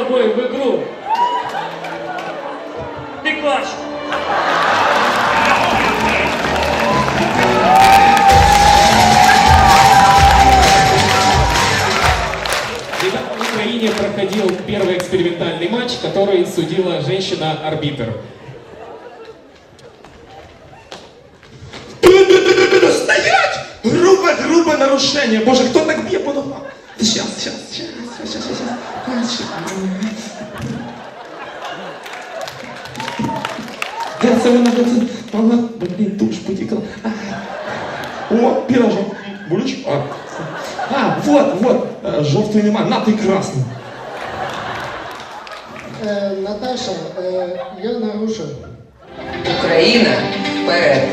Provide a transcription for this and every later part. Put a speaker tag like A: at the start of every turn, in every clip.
A: тобой в игру. Ты класс.
B: В Украине проходил первый экспериментальный матч, который судила женщина-арбитр.
C: Стоять! Грубое нарушение. Боже, кто так бьет по ногам? Сейчас, сейчас, сейчас, сейчас, сейчас, вона тут, вона, блін, душ потекла. А. О, пирожок. Будеш? А. а, вот, вот, Е, жовтий нема, на ти красний.
D: Е, Наташа, е, я нарушив.
E: Україна вперед!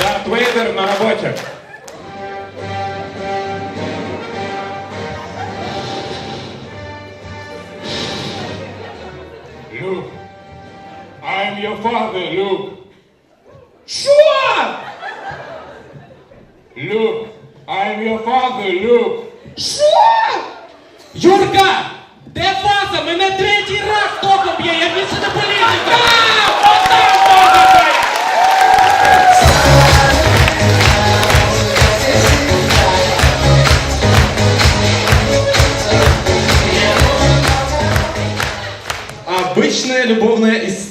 B: Дарт Вейдер на работе.
F: Luke, I am your father, Luke.
C: Що?
F: Luke, I am your father, Luke.
B: Юрка! Де фаза? Мене третій раз током б'є, я більше не політика!
C: Обычная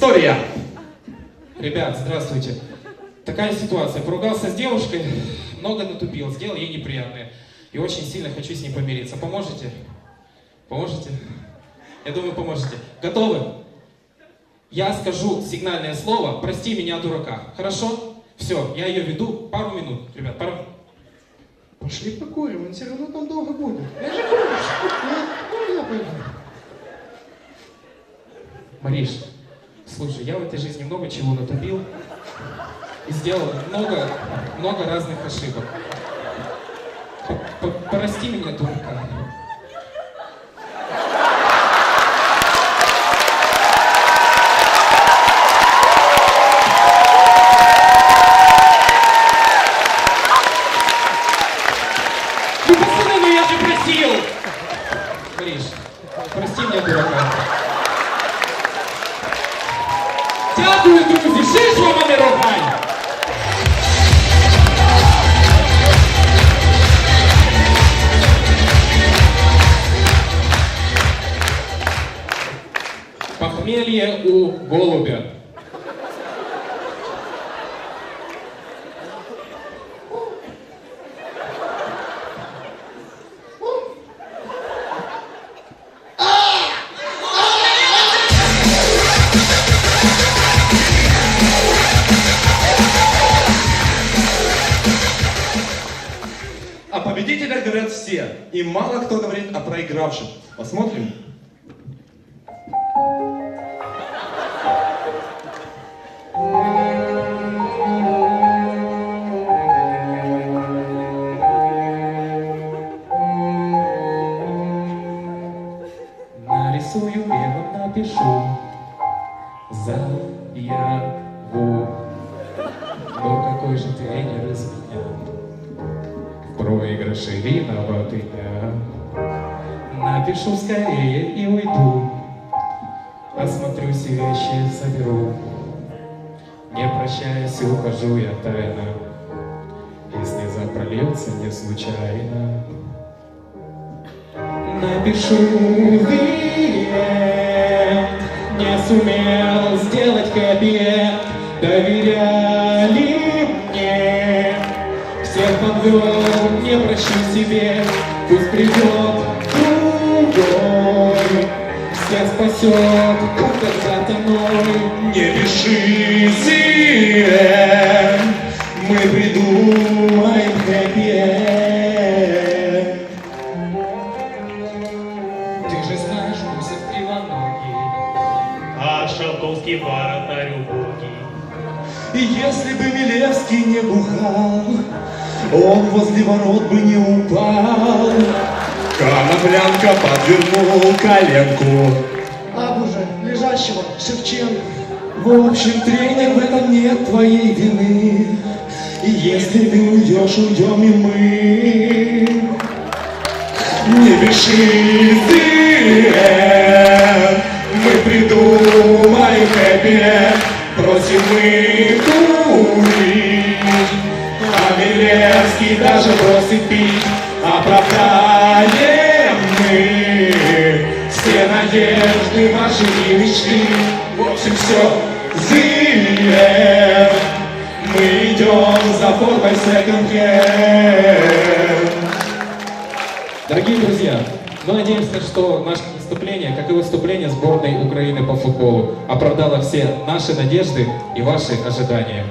C: История.
B: Ребят, здравствуйте. Такая ситуация. Поругался с девушкой, много натупил, сделал ей неприятное. И очень сильно хочу с ней помириться. Поможете? Поможете? Я думаю, поможете. Готовы? Я скажу сигнальное слово «Прости меня, дурака». Хорошо? Все, я ее веду пару минут. Ребят, пару
D: Пошли покурим, он все равно там долго будет. Я же куришь. Ну, я пойду.
B: Мариш, слушай, я в этой жизни много чего натупил и сделал много, много разных ошибок. П- п- Прости меня, дурака. Дякую, друзі! Шиш вам, а не рогань! Похмелье у голубя.
C: О победителях говорят все, и мало кто говорит о проигравших. Посмотрим.
B: Нарисую и вам напишу заяву. Ну какой же тренер из меня? В проигрыше виноват я. Напишу скорее и уйду. Осмотрюсь и вещи соберу. Не прощаясь, ухожу я тайно. И слеза прольется не случайно. Напишу «Привет, не сумел сделать хэппи всех подвел, не прощу себе Пусть придет другой, всех спасет, как когда-то мой
C: Не пишите, мы придумаем хэппи-энд.
B: Ты же знаешь, Гусев кривоногий
G: А Шелковский воротарь убогий.
C: И если бы Милевский не бухал, он возле ворот бы не упал. Коноплянка подвернул коленку.
D: А уже лежащего Шевченко.
C: В общем, тренер, в этом нет твоей вины. И Если ты уйдешь, уйдем и мы. Не пиши ты, мы придумаем хэппи Бросим мы курить, Милевский даже бросит пить. Оправдаем мы все надежды, ваши и мечты В общем, все злее Мы идем за формой секонд-хенд
B: Дорогие друзья, мы надеемся, что наше выступление, как и выступление сборной Украины по футболу, оправдало все наши надежды и ваши ожидания.